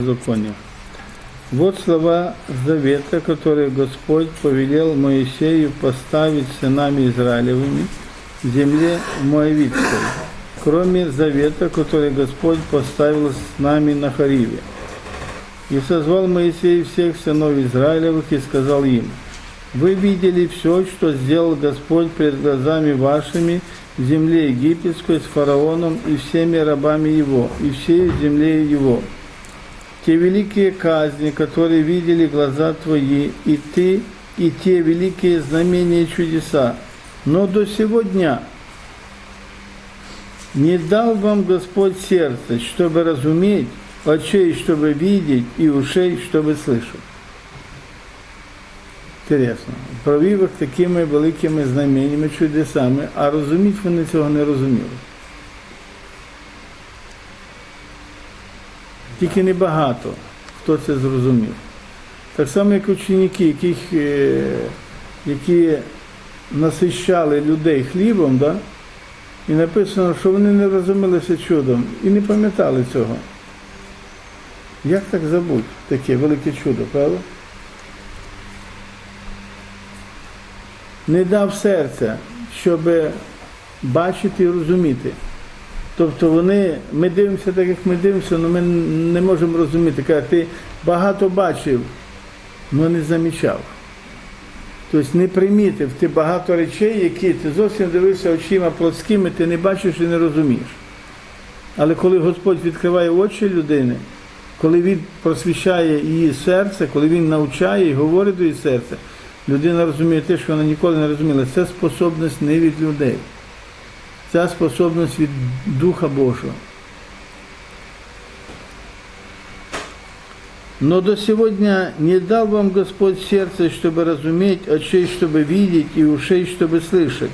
законе. Вот слова завета, которые Господь повелел Моисею поставить сынами Израилевыми в земле Моавитской, кроме завета, который Господь поставил с нами на Хариве. И созвал Моисей всех сынов Израилевых и сказал им, «Вы видели все, что сделал Господь перед глазами вашими в земле египетской с фараоном и всеми рабами его, и всей земле его Те великие казни, которые видели глаза твои, и ты, и те великие знамения и чудеса. Но до сего дня не дал вам Господь сердце, чтобы разуметь, очей, чтобы видеть, і ушей, щоб слышати. Інтересно. Провів їх такими великими знаменнями, чудесами, а розуміти вони цього не розуміли. Тільки небагато хто це зрозумів. Так само, як ученики, яких, е, які насищали людей хлібом, да? і написано, що вони не розумілися чудом і не пам'ятали цього. Як так забудь таке велике чудо, правда? Не дав серця, щоб бачити і розуміти. Тобто вони, ми дивимося так, як ми дивимося, але ми не можемо розуміти. Каже, ти багато бачив, але не замічав. Тобто не примітив ти багато речей, які ти зовсім дивився очима плоскими, ти не бачиш і не розумієш. Але коли Господь відкриває очі людини, коли Він просвіщає її серце, коли Він навчає і говорить до її серця, людина розуміє те, що вона ніколи не розуміла. Це способність не від людей. Ця способність від Духа Божого. Но до сегодня не дал вам Господь сердце, чтобы разуметь, очей, чтобы видеть, и ушей, чтобы слышать.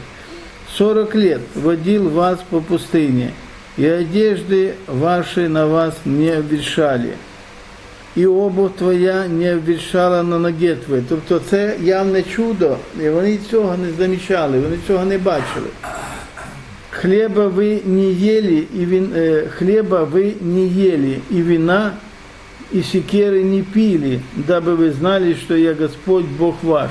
Сорок лет водил вас по пустыне, и одежды ваши на вас не обветшали, і обувь твоя не обветшала на ноге твоїй. Тобто це явне чудо, і вони цього не замічали, вони цього не бачили. Хлеба вы не ели, и вин, э, хлеба вы не ели, и вина, и секеры не пили, дабы вы знали, что я Господь Бог ваш.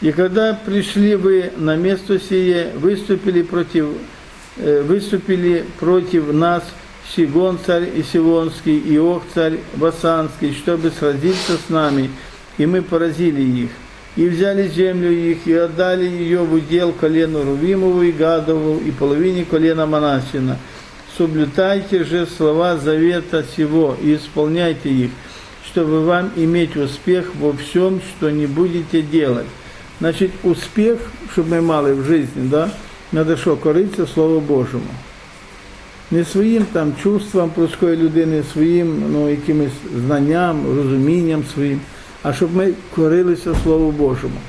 И когда пришли вы на место сие, выступили против, э, выступили против нас Сигон царь Исивонский и Ох царь Басанский, чтобы сразиться с нами, и мы поразили их И взяли землю их, и отдали ее в удел колену Рувимову и Гадову, и половине колена Манасина. Соблюдайте же слова завета сего и исполняйте их, чтобы вам иметь успех во всем, что не будете делать. Значит, успех, чтобы мы мали в жизни, да, надо що, коритися Слову Божому. Не своїм там чувствам плоскої людини, своїм ну, якимось знанням, розумінням своїм, а щоб ми корилися Слову Божому.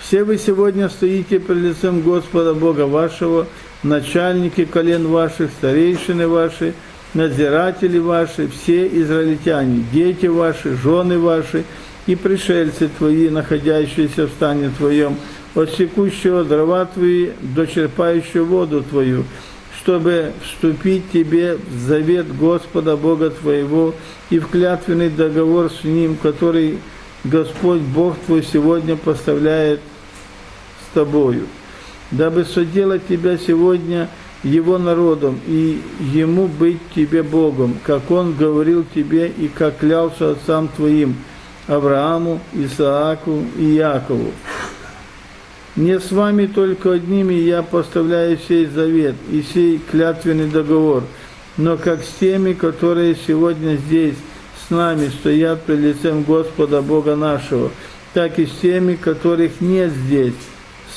Все вы сегодня стоите перед лицем Господа Бога вашего, начальники колен ваших, старейшины ваши, надзиратели ваши, все израильтяне, дети ваши, жены ваши и пришельцы твои, находящиеся в стане твоем, от секущего дрова твои до черпающего воду твою, чтобы вступить тебе в завет Господа Бога твоего и в клятвенный договор с Ним, который Господь Бог твой сегодня поставляет с тобою, дабы соделать тебя сегодня его народом и ему быть тебе Богом, как он говорил тебе и как клялся отцам твоим, Аврааму, Исааку и Якову. Не с вами только одними я поставляю сей завет и сей клятвенный договор, но как с теми, которые сегодня здесь с нами стоят пред лицем Господа Бога нашего, так и с теми, которых нет здесь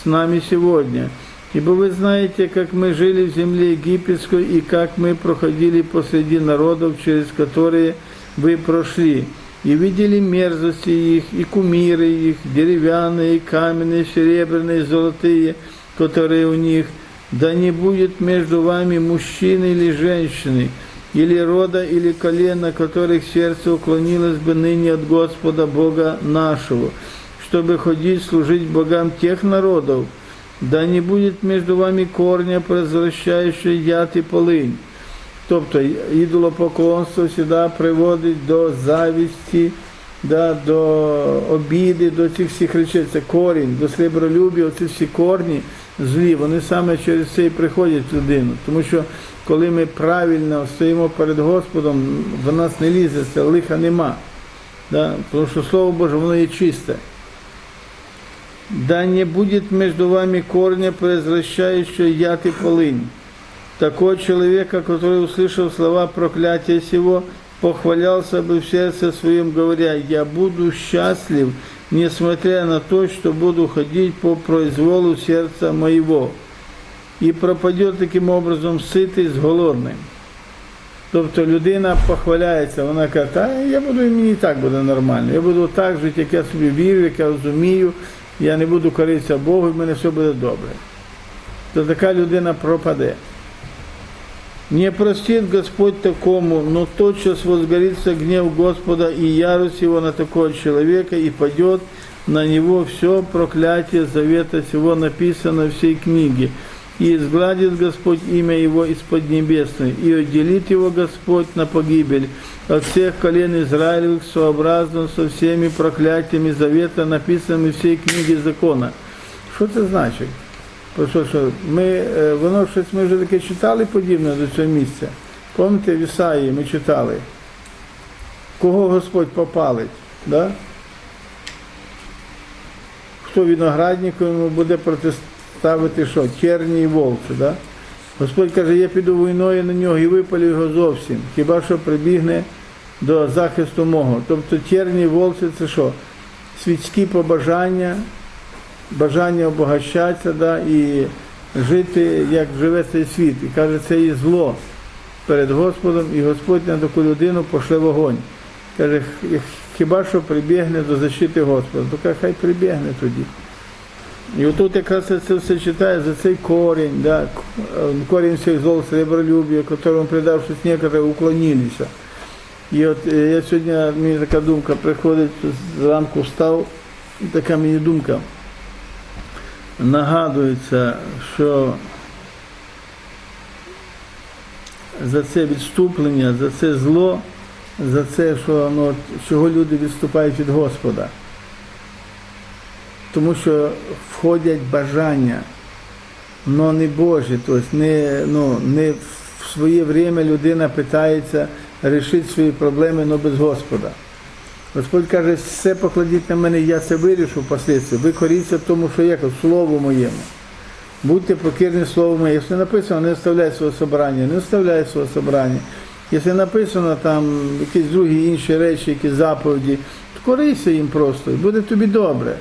с нами сегодня. Ибо вы знаете, как мы жили в земле египетской и как мы проходили посреди народов, через которые вы прошли, и видели мерзости их, и кумиры их, деревянные, каменные, серебряные, золотые, которые у них. Да не будет между вами мужчины или женщины, или рода, или колена, которых сердце уклонилось бы ныне от Господа Бога нашего, чтобы ходить служить богам тех народов, да не будет между вами корня, произвращающего яд и полынь. Тобто ідолопоклонство завжди приводить до завісті, да, до обіди, до цих всіх речей. Це корінь, до сребролюбія, оці всі корні злі, вони саме через це і приходять в людину. Тому що коли ми правильно стоїмо перед Господом, в нас не лізе, це лиха нема. Да? Тому що Слово Боже, воно є чисте. Да не будет между вами корня, произвращающего яд и. Такой человека, который, услышав слова проклятия сего, похвалялся бы в сердце своем, говоря, «Я буду счастлив, несмотря на то, что буду ходить по произволу сердца моего». І пропадет таким образом ситий з голодним. Тобто людина похваляється, вона каже, та я буду і мені і так буде нормально. Я буду так жити, як я собі вірю, як я розумію, я не буду коритися Богу, і в мене все буде добре. То така людина пропаде. Не простит Господь такому, но тотчас возгорится гнев Господа и ярость его на такого человека, и падет на него все проклятие завета сего написано в всей книге. И изгладит Господь имя его из-под небесной, и отделит его Господь на погибель от всех колен Израилевых сообразно со всеми проклятиями завета, написанными в всей книге закона. Що це значить? Ми, е, воно щось ми вже таке читали подібне до цього місця. Пам'ятаєте, в Ісаї ми читали, кого Господь попалить, да? хто винограднику йому буде протиставити що? Черні і вовчу. Да? Господь каже, я піду війною на нього і випалю його зовсім, хіба що прибігне до захисту мого. Тобто черні і вовці це що? Світські побажання, бажання обогащатися да, і жити, як живе цей світ. І каже, це є зло перед Господом, і Господь на таку людину пошле вогонь. Каже, хіба що прибігне до защити Господа, то каже, хай прибігне тоді. І отут якраз це все читає за цей корінь, да, е, корінь всіх зол сребролюбия, которому предавшись некоторые уклонилися. І от е, я сьогодні, мені така думка приходить, зранку встав, така мені думка. Нагадується, що за це відступлення, за це зло, за це, що ну, чого люди відступають від Господа. Тому що входять бажання, але не Божі, тобто не, ну, не в своє время людина питається рішити свої проблеми, але без Господа. Господь каже, все покладіть на мене, я це вирішу впоследствии. Ви коріться тому, що я кажу, слову моєму. Будьте покірні слову моє. Якщо написано, не оставляй свого собрання, не оставляй свого собрання. Якщо написано там якісь другі інші речі, якісь заповіді, то корися їм просто, і буде тобі добре.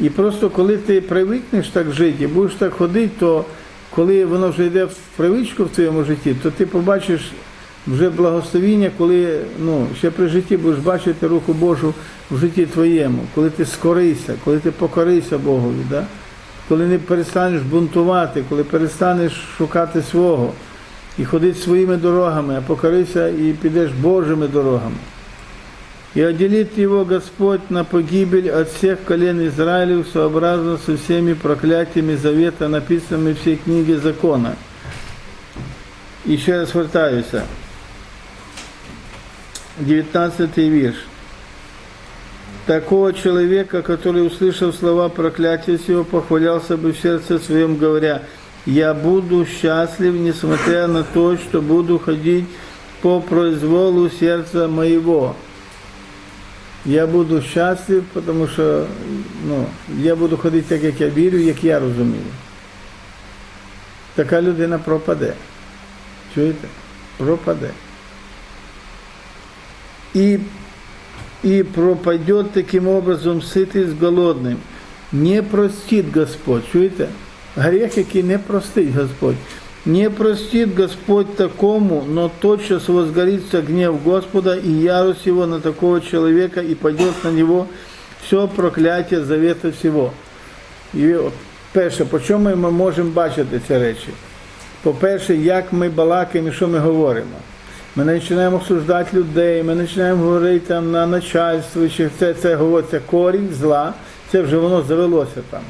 І просто коли ти привикнеш так жити і будеш так ходити, то коли воно вже йде в привичку в твоєму житті, то ти побачиш вже благословіння, коли ну, ще при житті будеш бачити руку Божу в житті твоєму, коли ти скорися, коли ти покорися Богові, да? коли не перестанеш бунтувати, коли перестанеш шукати свого і ходити своїми дорогами, а покорися і підеш Божими дорогами. И отделит его Господь на погибель от всех колен Израилев сообразно со всеми проклятиями завета, написанными в книге закона. Еще раз вертаюся. 19 вірш. Такого человека, который, услышав слова проклятия сего, похвалялся бы в сердце своем, говоря, «Я буду счастлив, несмотря на то, что буду ходить по произволу сердца моего». Я буду щаслив, тому що ну, я буду ходити так, як я вірю, як я розумію. Така людина пропаде. Чуєте? Пропаде. І, і пропаде таким образом ситий з голодним. Не простить Господь. Чуєте? Гріх, який не простить Господь. Не простит Господь такому, но тотчас возгорится гнев Господа и ярость его на такого человека, и пойдет на него все проклятие завета всего. І от, перше, по чому ми можемо бачити ці? По-перше, як ми балакаємо і що ми говоримо. Ми починаємо обсуждати людей, ми починаємо говорити там на начальство, чи це, це говориться корінь зла, це вже воно завелося там.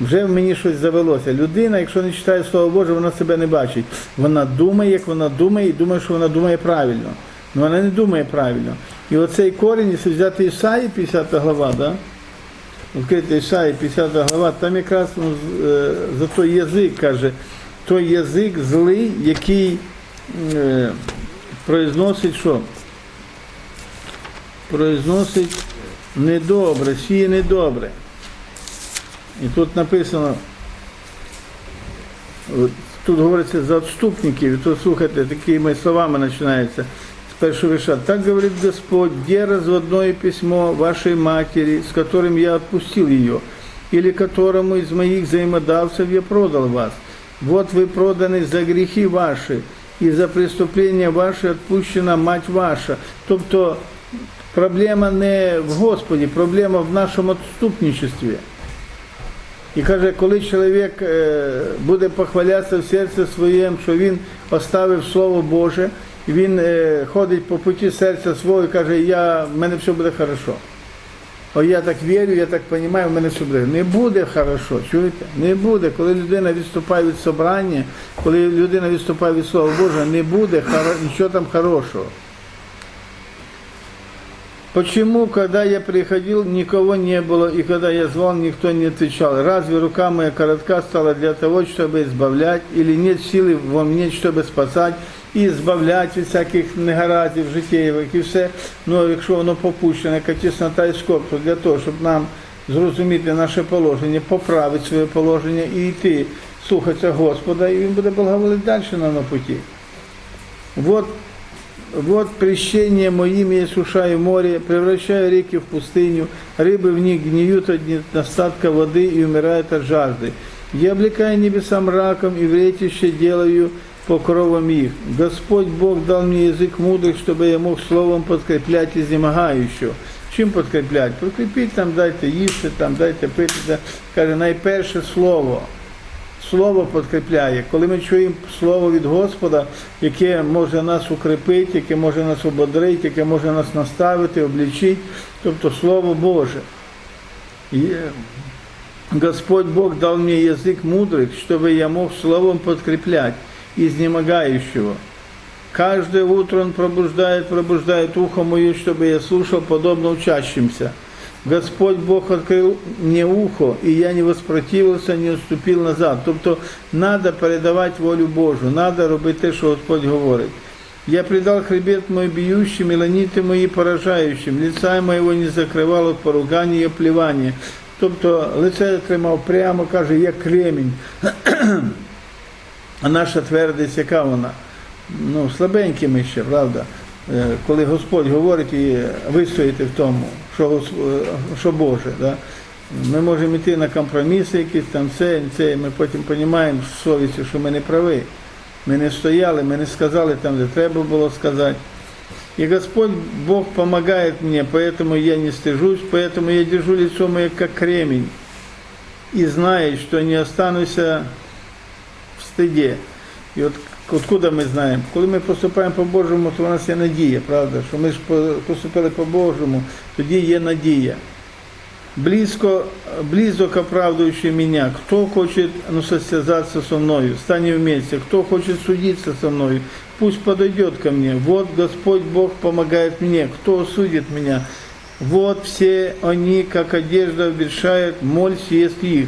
вже в мені щось завелося. Людина, якщо не читає Слово Боже, вона себе не бачить. Вона думає, як вона думає, і думає, що вона думає правильно. Ну вона не думає правильно. І оцей корінь, якщо взяти Ісаї, 50 глава, да? відкрити Ісаї, 50 глава, там якраз ну, е, за той язик каже, той язик злий, який е, произносить що? Произносить недобре, сіє недобре. І тут написано, от тут говориться за отступників, і тут слухайте, такими словами починається з першого виша. Так говорит Господь, где разводное письмо вашей матери, с которым я отпустил ее, или которому из моих взаимодавцев я продал вас. Вот вы проданы за грехи ваши, и за преступления ваши отпущена мать ваша. Тобто проблема не в Господі, проблема в нашому відступничестві. І каже, коли чоловік е, буде похвалятися в серці своєму, що він оставив Слово Боже, він е, ходить по путі серця свого і каже, я, в мене все буде хорошо. О, я так вірю, я так розумію, в мене все буде. Не буде хорошо, чуєте? Не буде. Коли людина відступає від собрання, коли людина відступає від Слова Божого, не буде хоро- нічого там хорошого. Почему, когда я приходил, никого не было, и когда я звал, никто не отвечал? Разве рука моя коротка стала для того, чтобы избавлять, или нет силы во мне, чтобы спасать і збавлять від всяких негараздів життєвих і все. Ну, якщо воно попущене, яка тіснота і скорб, то для того, щоб нам зрозуміти наше положення, поправити своє положення і йти, слухатися Господа, і Він буде благоволити далі нам на путі. Вот Вот крещение моим я сушаю море, превращаю реки в пустыню, рыбы в них гниют от недостатка воды и умирают от жажды. Я облекаю небеса мраком и вретище делаю покровом их. Господь Бог дал мне язык мудрых, чтобы я мог словом подкреплять изнемогающего. Чим подкреплять? Подкрепіть там, дайте їсти, там, дайте пити. Да. Каже, найперше слово. Слово подкріпляє. Коли ми чуємо слово від Господа, яке може нас укріпити, яке може нас ободрити, яке може нас наставити, облічити, тобто Слово Боже. І е, Господь Бог дал мне язык мудрых, чтобы я мог словом подкреплять изнемогающего. Каждое утро Он пробуждает, пробуждает ухо мое, чтобы я слушал подобно учащимся. Господь Бог открыл мне ухо, и я не воспротивився, не отступив назад. Тобто треба передавати волю Божу, треба робити те, що Господь говорить. Я предал хребет мой бьющим, и ланиты мои поражающим, лица моего не закрывал от поругания и плевания. Тобто лице тримав прямо, каже, як кремінь. А наша твердість, яка вона? Ну, слабенькі ми ще, правда? Е, Коли Господь говорить і вистоїти в тому, що, Гос- е, що Боже. Да? Ми можемо йти на компроміси якісь там, це, це, і ми потім розуміємо з совістю, що ми не праві. Ми не стояли, ми не сказали там, де треба було сказати. И Господь Бог помогает мне, поэтому я не стыжусь, поэтому я держу лицо мое как кремень и знаю, что не останусь в стыде. І от откуда ми знаємо? Коли ми поступаємо по Божому, то у нас є надія, правда? Що ми ж по- поступили по Божому, тоді є надія. Близко, близок оправдывающий меня, кто хочет ну, состязаться со мною, станем вместе, кто хочет судиться со мною, пусть подойдет ко мне. Вот Господь Бог помогает мне, кто осудит меня. Вот все они, как одежда обещает, моль съест их.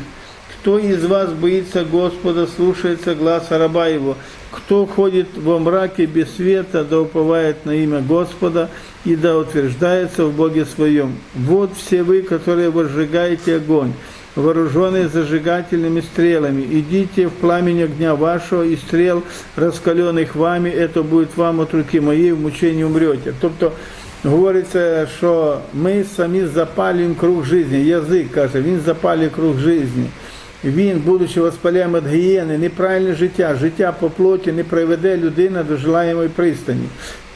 Кто из вас боится Господа, слушается гласа раба его? Кто ходит во мраке без света, да уповает на имя Господа и да утверждается в Боге своем? Вот все вы, которые возжигаете огонь, вооруженные зажигательными стрелами, идите в пламень огня вашего и стрел, раскаленных вами, это будет вам от руки моей, в мучении умрете. Тобто, говориться, що ми самі запалюємо круг життя. Язик каже, він запалює круг життя. Він, будучи воспаляєм від гієни, неправильне життя, життя по плоті не приведе людина до желаємої пристані.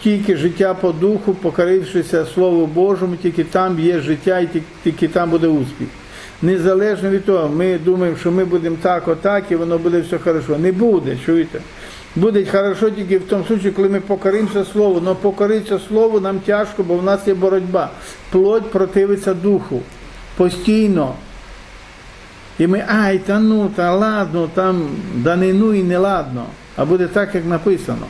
Тільки життя по духу, покорившися Слову Божому, тільки там є життя і тільки- там буде успіх. Незалежно від того, ми думаємо, що ми будемо так, отак, і воно буде все хорошо. Не буде, чуєте? Буде хорошо тільки в тому випадку, коли ми покоримося Слову. Но покоритися Слову нам тяжко, бо в нас є боротьба. Плоть противиться духу. Постійно. І ми, ай, та ну, та ладно, там, да не ну і не ладно, а буде так, як написано.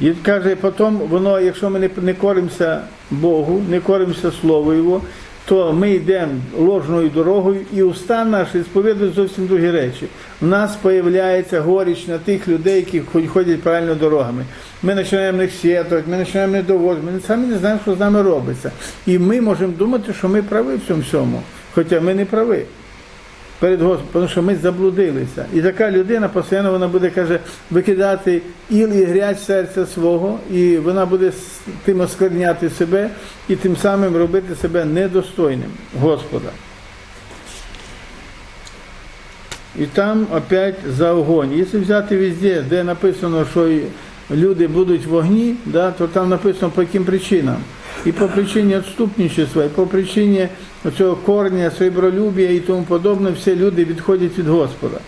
І каже, потім воно, якщо ми не, не коримося Богу, не коримося Слову Його, то ми йдемо ложною дорогою, і уста наші сповідують зовсім другі речі. У нас з'являється горіч на тих людей, які ход- ходять правильно дорогами. Ми починаємо них сєтувати, ми починаємо недоводити, ми самі не знаємо, що з нами робиться. І ми можемо думати, що ми праві в цьому всьому, хоча ми не праві перед Господом, тому що ми заблудилися. І така людина постійно вона буде каже, викидати іл і грязь серця свого, і вона буде тим оскверняти себе і тим самим робити себе недостойним Господа. І там опять за огонь. Якщо взяти везде, де написано, що люди будуть в вогні, да, то там написано по яким причинам и по причине отступничества, и по причине цього корня, свобролюбия и тому подобное, все люди відходять від Господа.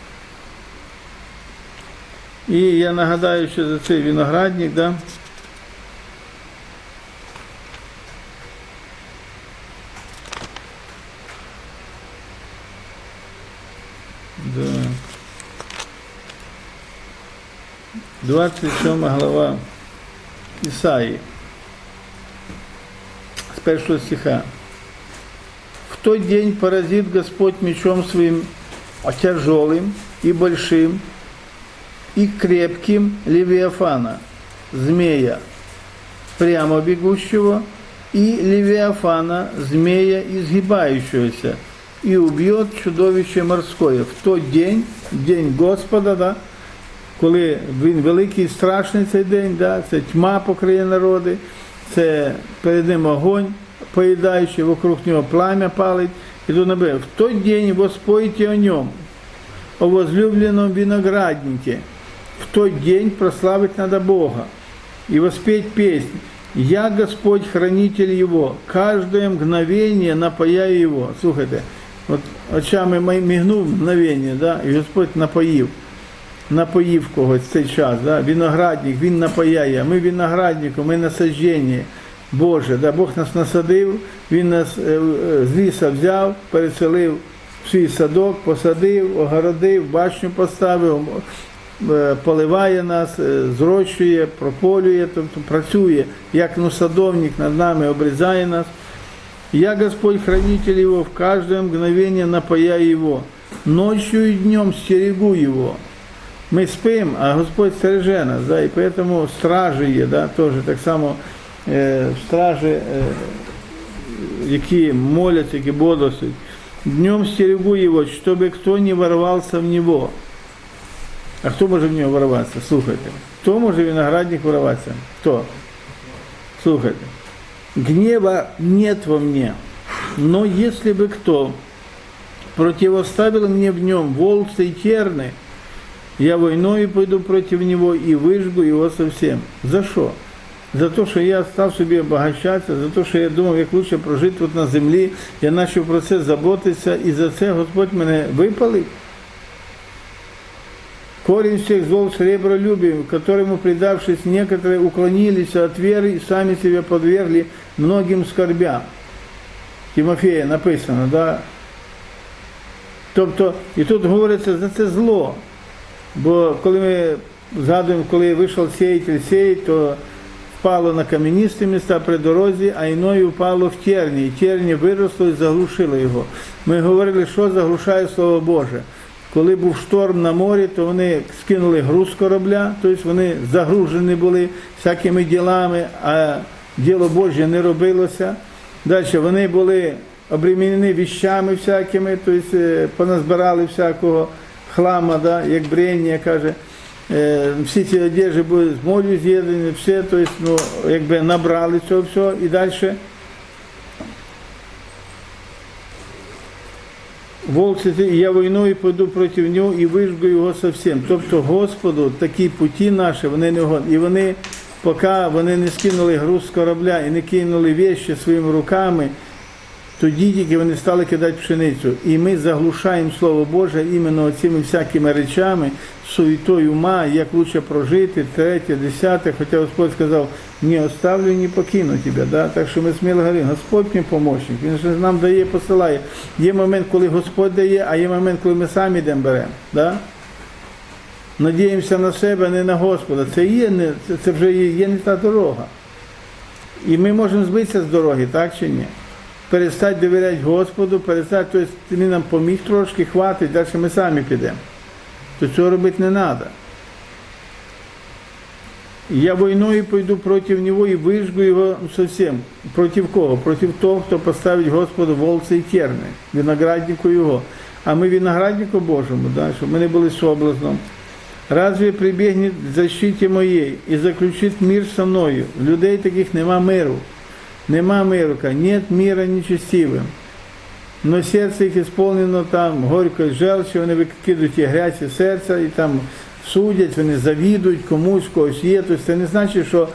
И я нагадаю, що за цей виноградник, да? Да. 27 глава Ісаї. 31 стиха. «В тот день поразит Господь мечом своим тяжелым и большим, и крепким Левиафана, змея, прямо бегущего, и Левиафана, змея, изгибающегося, и убьет чудовище морское. В тот день, день Господа, да, коли він великий і страшний цей день, да, це тьма покриє народи це перед ним огонь поїдаючий, вокруг нього пламя палить. І тут набив, в той день воспойте о нем, о возлюбленном винограднике. В тот день прославить надо Бога и воспеть песнь. Я Господь, хранитель Его, каждое мгновение напояю Его. Слухайте, от очами мої мігнув мгновення, да, і Господь напоїв. Напоїв когось в цей час, да? виноградник, він напояє, а ми винограднику, ми насадження. Боже, да? Бог нас насадив, Він нас е, е, з ліса взяв, переселив в свій садок, посадив, огородив, башню поставив, е, поливає нас, зрощує, прополює, тобто працює, як ну, садовник над нами обрізає нас. Я Господь хранитель его, в каждое мгновение напояю его, ночью и днем стерегу его. Ми спимо, а Господь стереже нас, да, і поэтому стражі є, да, теж так само е, стражі, е, які моляться, які бодрствують. Днем стерегу его, чтобы кто не ворвался в него. А хто може в нього ворватися? Слухайте. Хто може в виноградник ворватися? Хто? Слухайте. Гнева нет во мне, но если бы кто противоставил мне в нем волцы и терны, я войною пойду против него и выжгу его совсем. За що? За те, що я став собі обагащатися, за те, що я думав, як краще прожити тут на землі, я почав про це заботитися, і за це Господь мене випалив. Корень всех зол сребролюбием, которому, предавшись, некоторые уклонились от веры и сами себя подвергли многим скорбям. Тимофея написано, да? Тобто, і тут говориться за це зло. Бо коли ми згадуємо, коли вийшов сіятель сіять, то впало на кам'янисті міста при дорозі, а іною впало в терні. І терні виросло і заглушило його. Ми говорили, що заглушає Слово Боже. Коли був шторм на морі, то вони скинули груз корабля, тобто вони загружені були всякими ділами, а діло Боже не робилося. Далі вони були обремінені віщами всякими, тобто е, поназбирали всякого хлама, да, як брення, каже. Е, Всі ці одежі були з молю з'єднані, все, тобто, ну, якби набрали цього всього і далі. Волк і я війною пойду проти нього і вижгу його совсем. Тобто Господу такі путі наші, вони не годні. І вони, поки вони не скинули груз з корабля і не кинули вещі своїми руками, Тоді тільки вони стали кидати пшеницю. І ми заглушаємо Слово Боже іменно цими всякими речами, суетою ума, як лучше прожити, третє, десяте. Хоча Господь сказав, не оставлю, не покину тебе. Да? Так що ми сміло говоримо, Господь мій помощник, Він ж нам дає, посилає. Є момент, коли Господь дає, а є момент, коли ми самі йдемо беремо. Да? Надіємося на себе, а не на Господа. Це, є, це вже є, є не та дорога. І ми можемо збитися з дороги, так чи ні? Перестати довіряти Господу, перестати, тобто він нам поміг трошки, хватить, далі ми самі підемо. То цього робити не треба. Я війною пойду проти нього і вижгу його зовсім. Проти кого? Проти того, хто поставить Господу волці і терни, винограднику його. А ми винограднику Божому, да, щоб ми не були соблазном. Разве прибігне к защиті моєї і заключить мир со мною? В людей таких нема миру. Нема миру, нет мира нечестивим. Но серце їх ісполнено там горькою желчі, вони викидують і грязь із серця і там судять, вони завідують комусь, когось є. Тобто це не значить, що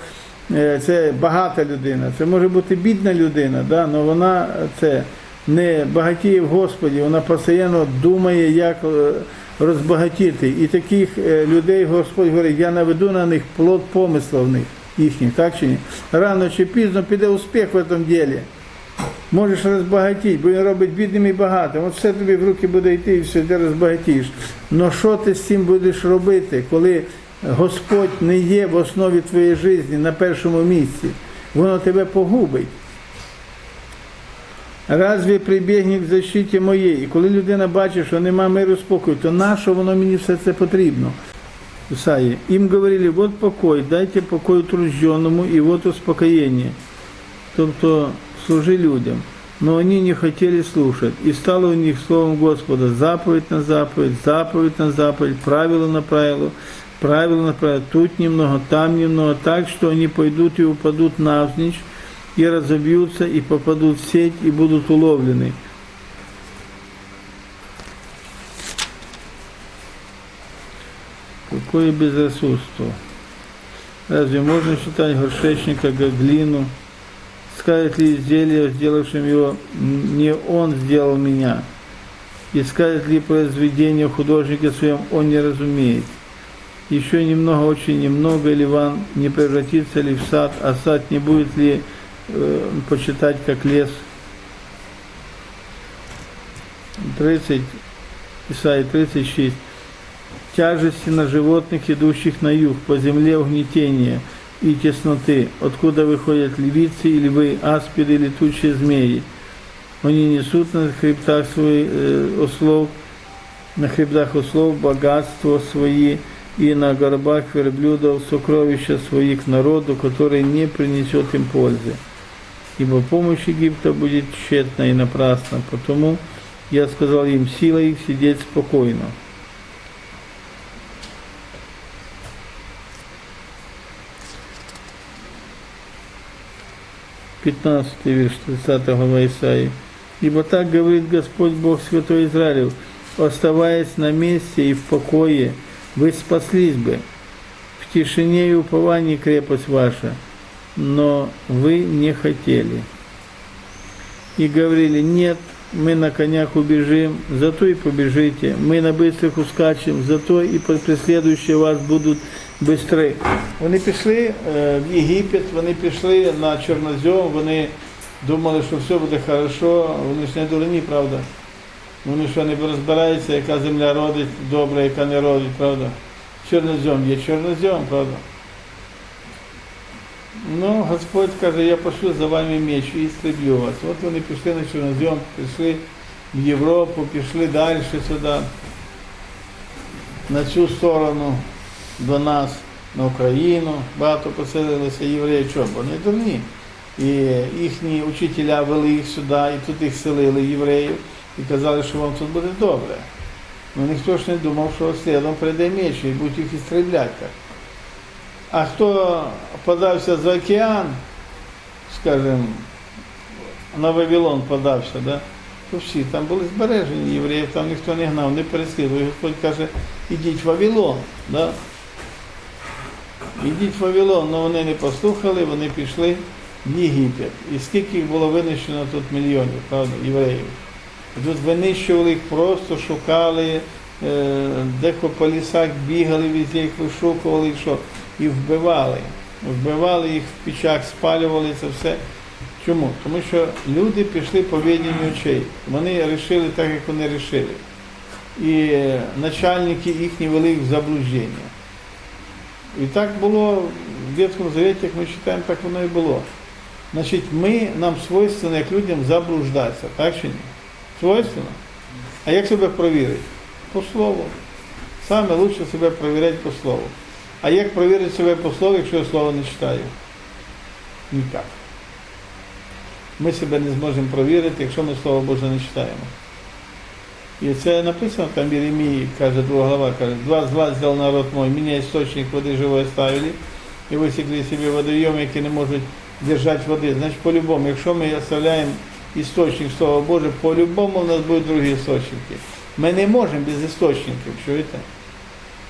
це багата людина. Це може бути бідна людина, да? але вона це не багатіє в Господі, вона постійно думає, як е, розбагатіти. І таких е, людей Господь говорить, я наведу на них плод помисла в них, їхніх, так чи ні? Рано чи пізно піде успіх в цьому ділі. Можеш розбагатіти, бо він робить бідним і багатим. От все тобі в руки буде йти і все, ти розбагатієш. Но що ти з цим будеш робити, коли Господь не є в основі твоєї житті на першому місці? Воно тебе погубить. Разве прибігне к защиті моєї? І коли людина бачить, що нема миру спокою, то на що воно мені все це потрібно? Исаии. Им говорили, вот покой, дайте покой утружденному, и вот успокоение. Тобто служи людям. Но они не хотели слушать. И стало у них словом Господа заповедь на заповедь, заповедь на заповедь, правило на правило, правило на правило. Тут немного, там немного, так что они пойдут и упадут навзничь, и разобьются, и попадут в сеть, и будут уловлены. Какое безрассудство! Разве можно считать горшечника как глину? Скажет ли изделие, сделавшим его, не он сделал меня? И скажет ли произведение художника своем, он не разумеет? Еще немного, очень немного, Ливан не превратится ли в сад, а сад не будет ли э, почитать как лес? 30, Исаия 36 тяжести на животных, идущих на юг, по земле угнетения и тесноты, откуда выходят львицы и львы, аспиды и летучие змеи. Они несут на хребтах свои э, ослов, на хребтах ослов богатство свои, и на горбах верблюдов сокровища свои к народу, который не принесет им пользы. Ибо помощь Египта будет тщетна и напрасна, потому я сказал им, сила их сидеть спокойно. 15 вірш 30 глава Исаии. Ибо так говорит Господь Бог Святой Израилев, оставаясь на месте и в покое, вы спаслись бы, в тишине и уповании крепость ваша, но вы не хотели. И говорили, нет, мы на конях убежим, зато и побежите, мы на быстрых ускачем, зато и преследующие вас будут бистрі. Вони пішли е, в Єгипет, вони пішли на Чорнозем, вони думали, що все буде хорошо, вони ж не дурні, правда. Вони що не розбираються, яка земля родить добре, яка не родить, правда. Чорнозем є чорнозем, правда. Ну, Господь каже, я пошлю за вами меч і істреблю вас. От вони пішли на Чорнозем, пішли в Європу, пішли далі сюди, на цю сторону до нас на Україну, багато поселилися євреїв, чого, бо не дурні. І їхні учителя вели їх сюди, і тут їх селили євреїв, і казали, що вам тут буде добре. Ну ніхто ж не думав, що слідом прийде меч і будуть їх істрібляти. А хто подався за океан, скажімо, на Вавилон подався, да? то всі там були збережені євреїв, там ніхто не гнав, не переслідував. Господь каже, ідіть в Вавилон. Да? Ідіть в Вавилон, але вони не послухали, вони пішли в Єгипет. І скільки їх було винищено тут мільйонів, правда, євреїв. Тут винищували їх, просто шукали, е, дехто по лісах бігали, везде їх вишукували, що? І вбивали. Вбивали їх в печах, спалювали це все. Чому? Тому що люди пішли по веденню очей. Вони рішили так, як вони рішили. І е, начальники їхні вели їх в заблуждення. І так було в Ветхому Завіті, як ми читаємо, так воно і було. Значить, ми, нам свойственно, як людям, заблуждатися, так чи ні? Свойственно? А як себе провірити? По слову. Саме лучше себе провіряти по слову. А як провірити себе по слову, якщо я слово не читаю? Ніяк. Ми себе не зможемо провірити, якщо ми Слово Боже не читаємо. І це написано там в Єремії, каже, друга глава, каже, два зла сделал народ мой, меня источник воды живой оставили, і висікли собі водойоми, які не можуть держати води. Значить, по-любому, якщо ми оставляємо істочник Слова Боже, по-любому у нас будуть другі істочники. Ми не можемо без істочників, чуєте?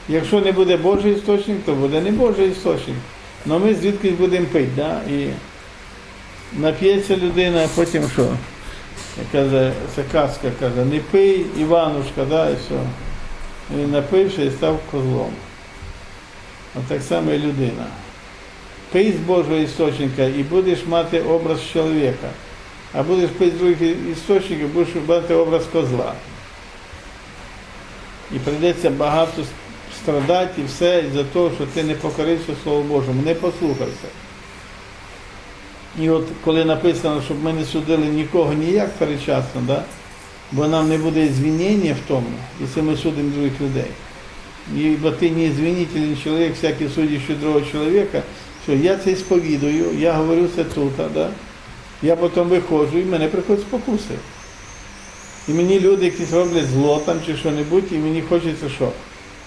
Якщо не буде Божий істочник, то буде не Божий істочник. Але ми звідкись будемо пити, да? і нап'ється людина, а потім що? Каже, це казка каже, не пий, Іванушка, да, і все. Він напився і став козлом. А так само і людина. Пий з Божого істочника і будеш мати образ чоловіка. А будеш пити з других істочників, будеш мати образ козла. І прийдеться багато страдати і все за те, що ти не покорився Слову Божому, не послухався. І от коли написано, щоб ми не судили нікого ніяк передчасно, да? бо нам не буде звінення в тому, якщо ми судимо других людей. І, бо ти не звінительний чоловік, всякий судящий другого чоловіка, що я це сповідую, я говорю це тут, да? я потім виходжу і мене приходять спокуси. І мені люди якісь роблять зло там чи що-небудь, і мені хочеться що?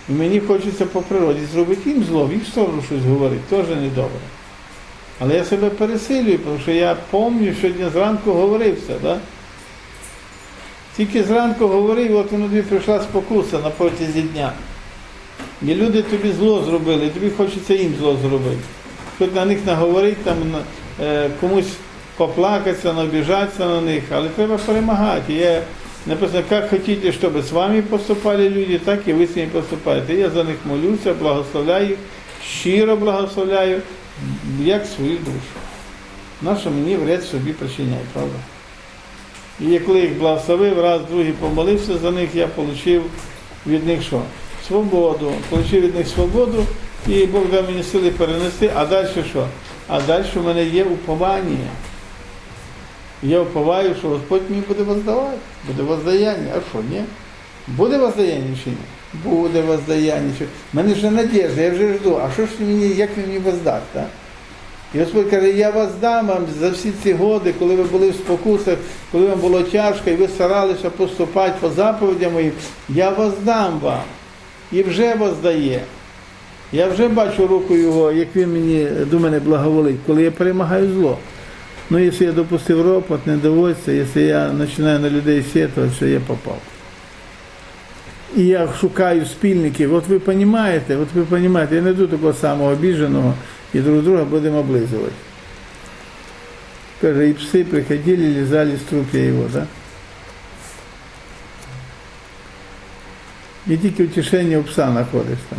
І мені хочеться по природі зробити їм зло, в їх сторону щось говорити, теж недобре. Але я себе пересилюю, тому що я пам'ятаю, сьогодні зранку говорив це, да? Тільки зранку говорив, от тобі прийшла спокуса на протязі дня. І люди тобі зло зробили, тобі хочеться їм зло зробити. Хоч на них наговорити, там, е, комусь поплакатися, набіжатися на них, але треба перемагати. Я написано, як хотіте, щоб з вами поступали люди, так і ви з ними поступаєте. Я за них молюся, благословляю, щиро благословляю, як свою душу. Нащо мені вред собі причиняє, правда? І коли їх благословив, раз, другий помолився за них, я отримав від них що? Свободу. Отримав від них свободу, і Бог дав мені сили перенести, а далі що? А далі в мене є уповання. Я уповаю, що Господь мені буде воздавати, буде воздаяння. А що, ні? Буде воздаяння чи ні? Буде воздаяння. Чи- У мене вже надіжда, я вже жду. А що ж мені, як він мені воздасть? Так? І Господь каже, я вас дам вам за всі ці годи, коли ви були в спокусах, коли вам було тяжко, і ви старалися поступати по заповідям моїм, я вас дам вам. І вже вас дає. Я вже бачу руку його, як він мені до мене благоволить, коли я перемагаю зло. Ну, якщо я допустив ропот, недовольство, якщо я починаю на людей сетувати, що я попав. І я шукаю спільників. От ви розумієте, от ви розумієте, я не йду такого самого обіженого і друг друга будемо облизувати. Каже, і пси приходили, лизали з трупа його, да? І тільки утішення у пса знаходиш там.